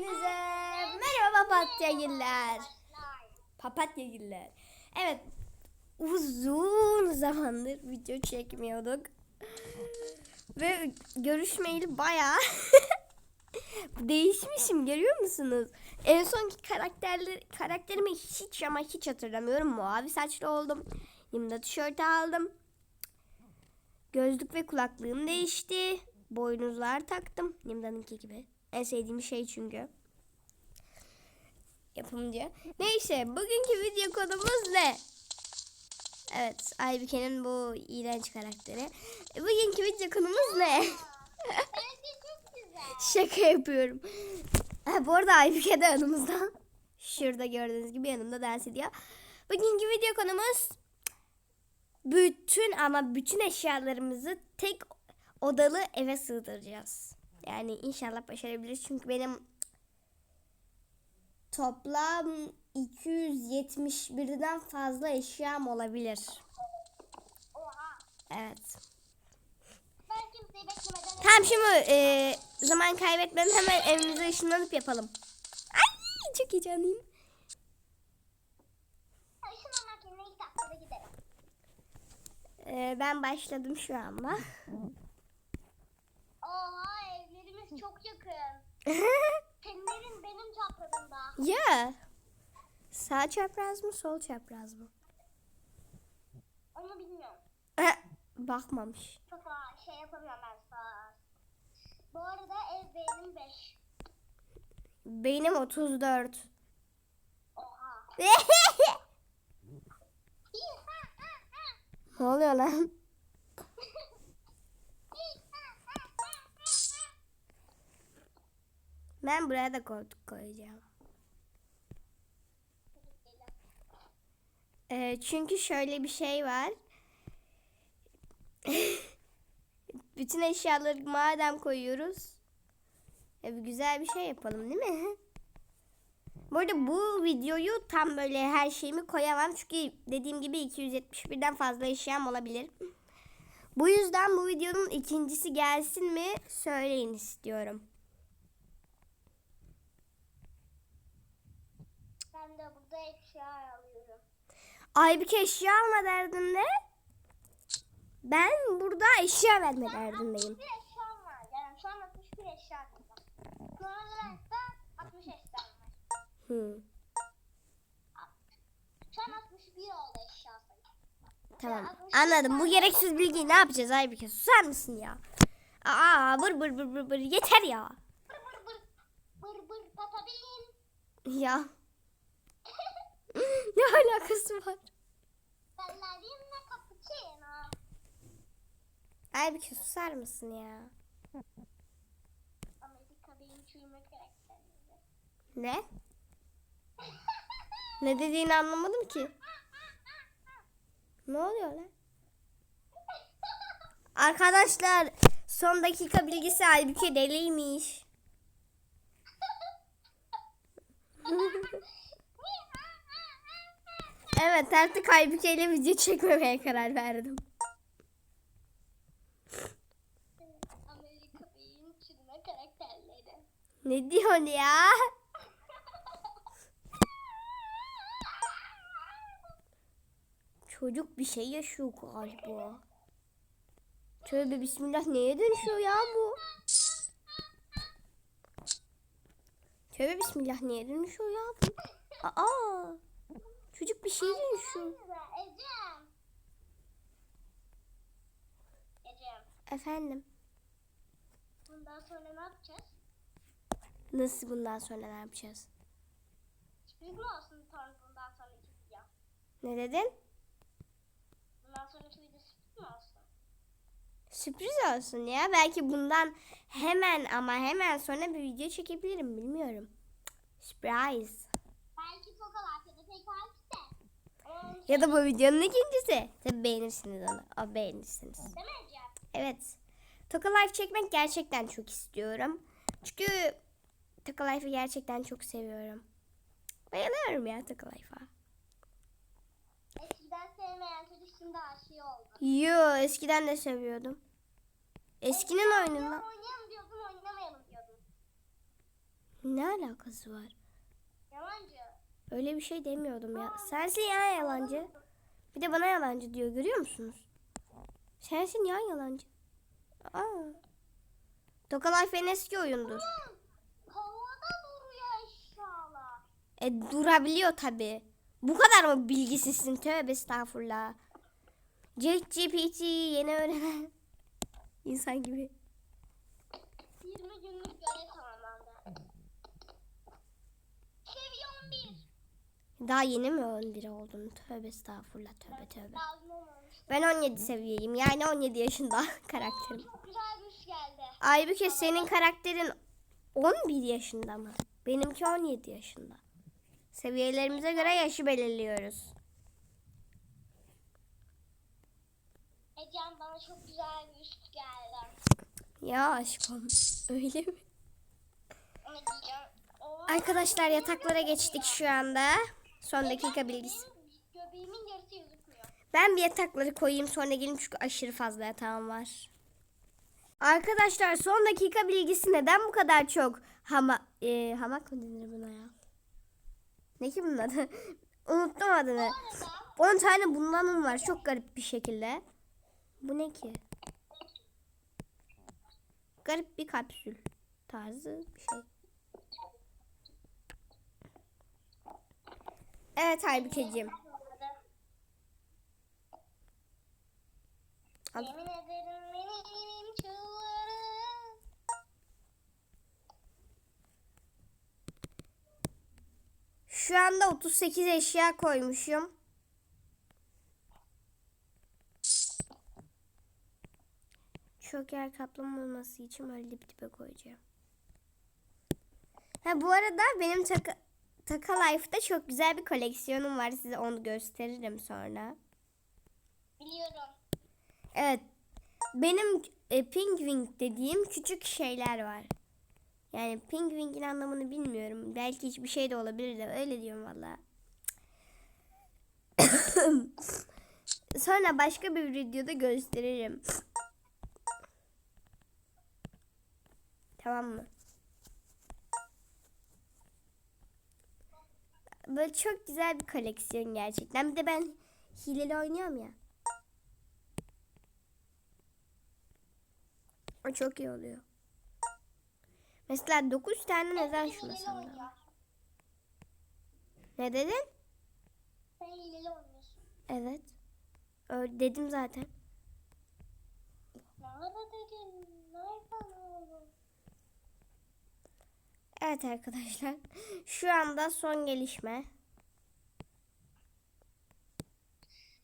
Hepinize merhaba papatyagiller. Papatyagiller. Evet uzun zamandır video çekmiyorduk. Ve görüşmeyeli bayağı değişmişim görüyor musunuz? En sonki karakterler karakterimi hiç ama hiç hatırlamıyorum. Mavi saçlı oldum. Yanımda tişört aldım. Gözlük ve kulaklığım değişti. Boynuzlar taktım. Nimda'nınki gibi. En sevdiğim şey çünkü. Yapımcı. Neyse bugünkü video konumuz ne? Evet Aybüke'nin bu iğrenç karakteri. Bugünkü video konumuz ne? Şaka yapıyorum. Ha, bu arada Aybüke de yanımızda. Şurada gördüğünüz gibi yanımda dans ediyor. Bugünkü video konumuz bütün ama bütün eşyalarımızı tek odalı eve sığdıracağız. Yani inşallah başarabiliriz. Çünkü benim toplam 271'den fazla eşyam olabilir. Oha. Evet. Ben kimseyi beklemeden Tamam şimdi e, zaman kaybetmeden hemen evimize ışınlanıp yapalım. Ay çok heyecanlıyım. ışınlanmak yerine ilk dakikada giderim. E, ben başladım şu anda. Çok yakın. Senin evin benim çaprazımda. ya. Sağ çapraz mı sol çapraz mı? Onu bilmiyorum. Eh, Bakmamış. Çok şey yapamıyorum ben sağ. Bu arada ev benim 5. Benim 34. Oha. ne oluyor lan? Ben buraya da koltuk koyacağım. Ee, çünkü şöyle bir şey var. Bütün eşyaları madem koyuyoruz. e, güzel bir şey yapalım değil mi? Bu arada bu videoyu tam böyle her şeyimi koyamam. Çünkü dediğim gibi 271'den fazla eşyam olabilir. Bu yüzden bu videonun ikincisi gelsin mi söyleyin istiyorum. Ben de burada eşya alıyorum. Aybüke eşya alma derdinde. Ben burada eşya verme derdindeyim. 61 eşyam var. Yani şu an 61 eşya var. Da 60 eşyam var. Hı, Şu an 61 oldu eşya tamam. Anladım. Bu gereksiz bilgiyi ne yapacağız Aybüke? Susar mısın ya? Aa bır bır bır bır bır yeter ya. Bır bır bır. Bır bır patabim. Ya. ne alakası var? Cappuccino. Aybüke susar mısın ya? Ne? Ne dediğini anlamadım ki. Ne oluyor lan? Arkadaşlar son dakika bilgisi Aybüke deliymiş. Evet artık Aybüke ile video çekmemeye karar verdim. Ne diyorsun ya? Çocuk bir şey yaşıyor galiba. Tövbe bismillah neye dönüşüyor ya bu? Tövbe bismillah neye dönüşüyor ya bu? Aa! Çocuk bir dönüşüyor. Ecem. Ecem. Efendim Bundan sonra ne yapacağız? nasıl bundan sonra ne yapacağız? Sürpriz mi olsun sonra bundan sonraki video? Ne dedin? Bundan sonraki video sürpriz mi olsun? Sürpriz olsun ya. Belki bundan hemen ama hemen sonra bir video çekebilirim. Bilmiyorum. Surprise. Belki pek de. Ama Ya da bu videonun ikincisi. Tabii beğenirsiniz onu. O beğenirsiniz. Evet. Toka Life çekmek gerçekten çok istiyorum. Çünkü Toka Life'ı gerçekten çok seviyorum. Bayılıyorum ya Toka Life'a. Eskiden sevmeyen çocuk şimdi aşık oldu. Yo eskiden de seviyordum. Eskinin oyunundan. Oynayalım diyordun oynamayalım diyordun. Ne alakası var? Yalancı. Öyle bir şey demiyordum ya. Sensin ya yalancı. Bir de bana yalancı diyor görüyor musunuz? Sensin ya yalancı. Aa. Toka Life en eski oyundur. Havada duruyor eşyalar. E durabiliyor tabi. Bu kadar mı bilgisizsin? Tövbe estağfurullah. ChatGPT yeni öğrenen insan gibi. Daha yeni mi 11 oldun? Tövbe estağfurullah tövbe tövbe. Ben 17 seviyeyim. Yani 17 yaşında karakterim. Çok güzel bir geldi. Aybüke senin karakterin 11 yaşında mı? Benimki 17 yaşında. Seviyelerimize göre yaşı belirliyoruz. Ecem bana çok güzel bir üst geldi. Ya aşkım öyle mi? Arkadaşlar yataklara geçtik şu anda. Son dakika bilgisi. Göbeğimin yarısı gözükmüyor. Ben bir yatakları koyayım sonra gelin çünkü aşırı fazla yatağım var. Arkadaşlar son dakika bilgisi neden bu kadar çok hama e, hamak mı denir buna ya? Ne ki bunun adı? Unuttum adını. Bu arada 10 tane bundanım var çok garip bir şekilde. Bu ne ki? Garip bir kapsül tarzı bir şey. Evet Aybükeciğim. Al. Yemin ederim benim. Şu anda 38 eşya koymuşum. Çok yer kaplamaması için böyle dip dibe koyacağım. Ha bu arada benim Taka, Taka Life'da çok güzel bir koleksiyonum var. Size onu gösteririm sonra. Biliyorum. Evet. Benim e, Pink Wing dediğim küçük şeyler var. Yani Pink Wing'in anlamını bilmiyorum. Belki hiçbir şey de olabilir de öyle diyorum valla. Sonra başka bir videoda gösteririm. Tamam mı? Böyle çok güzel bir koleksiyon gerçekten. Bir de ben hileli oynuyorum ya. O çok iyi oluyor. Mesela 9 tane neden sandım? oynuyor. Ne dedin? Sen hileli oynuyorsun. Evet. Öyle dedim zaten. Nerede dedin? Nereden oğlum? Evet arkadaşlar. Şu anda son gelişme.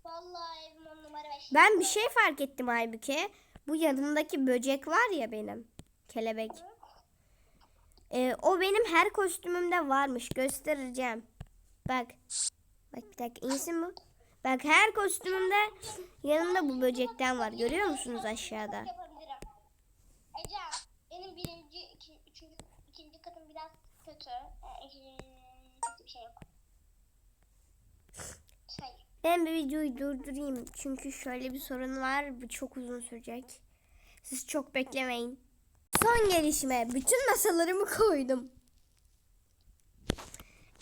Vallahi evim on numara beş. Ben bir şey fark ettim Aybüke. Bu yanımdaki böcek var ya benim. Kelebek. Ee, o benim her kostümümde varmış. Göstereceğim. Bak. Bak bir dakika insin bu. Bak her kostümümde yanımda bu böcekten var. Görüyor musunuz aşağıda? Kötü. İkinci, kötü bir şey yok. Şey, Ben bir videoyu durdurayım. Çünkü şöyle bir sorun var. Bu çok uzun sürecek. Siz çok beklemeyin. Son gelişme. Bütün masalarımı koydum.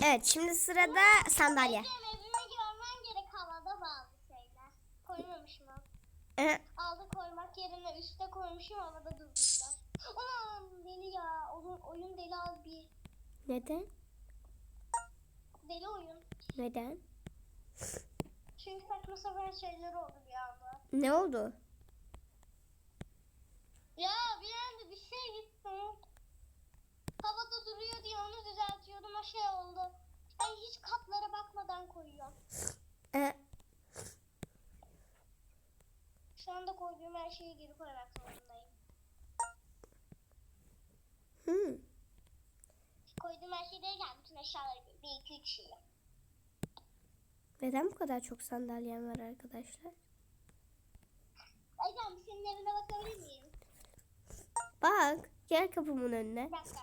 Evet şimdi sırada sandalye. Ecem evime görmen gerek havada bazı şeyler. Koymamışım ben. Ee, Aldı koymak yerine üste koymuşum havada durmuşlar. Ulan deli ya. Oyun, oyun deli abi. Neden? Deli oyun. Neden? Çünkü saçma sapan şeyler oldu bir anda. Ne oldu? Ya bir anda bir şey gitti. Havada duruyor diye onu düzeltiyordum. O şey oldu. Ben hiç katlara bakmadan koyuyorum. Ee, Şu anda koyduğum her şeyi geri koymak zorundayım. hmm. Koyduğum her şey eşyaları bir iki üç. Neden bu kadar çok sandalyem var arkadaşlar? Ecem senin evine bakabilir miyim? Bak gel kapımın önüne. Bir dakika.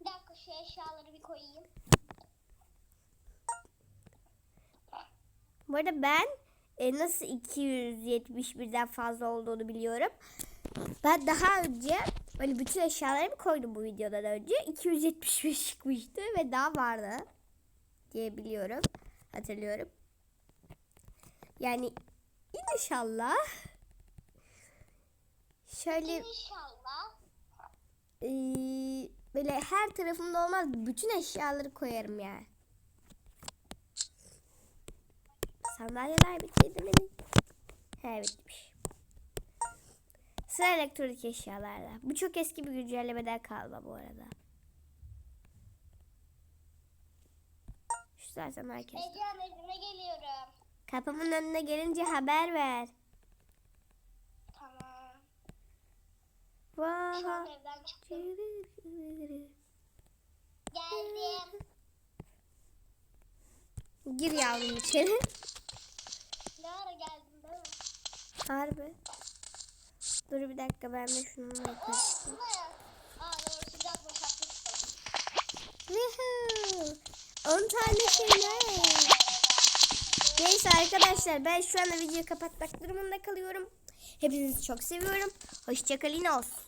Bir dakika şu eşyaları bir koyayım. Bu arada ben e, nasıl 271'den fazla olduğunu biliyorum. Ben daha önce Böyle bütün eşyalarımı koydum bu videodan önce. 275 çıkmıştı ve daha vardı. Diye biliyorum. Hatırlıyorum. Yani inşallah şöyle İnşallah. eee, böyle her tarafımda olmaz bütün eşyaları koyarım yani. Sandalyeler bittiydi benim. He bitmiş. Sıra elektronik eşyalarda. Bu çok eski bir güncellemeden kalma bu arada. Şu zaten herkes. Ecehan evine geliyorum. Kapımın önüne gelince haber ver. Tamam. Vay. Şu an evden çıktım. Geldim. Gir yavrum içeri. Ne ara geldim değil mi? Harbi. Dur bir dakika ben de Oo, yapayım. Woohoo! 10 tane şeyler. Neyse arkadaşlar ben şu anda videoyu kapatmak durumunda kalıyorum. Hepinizi çok seviyorum. Hoşçakalın olsun.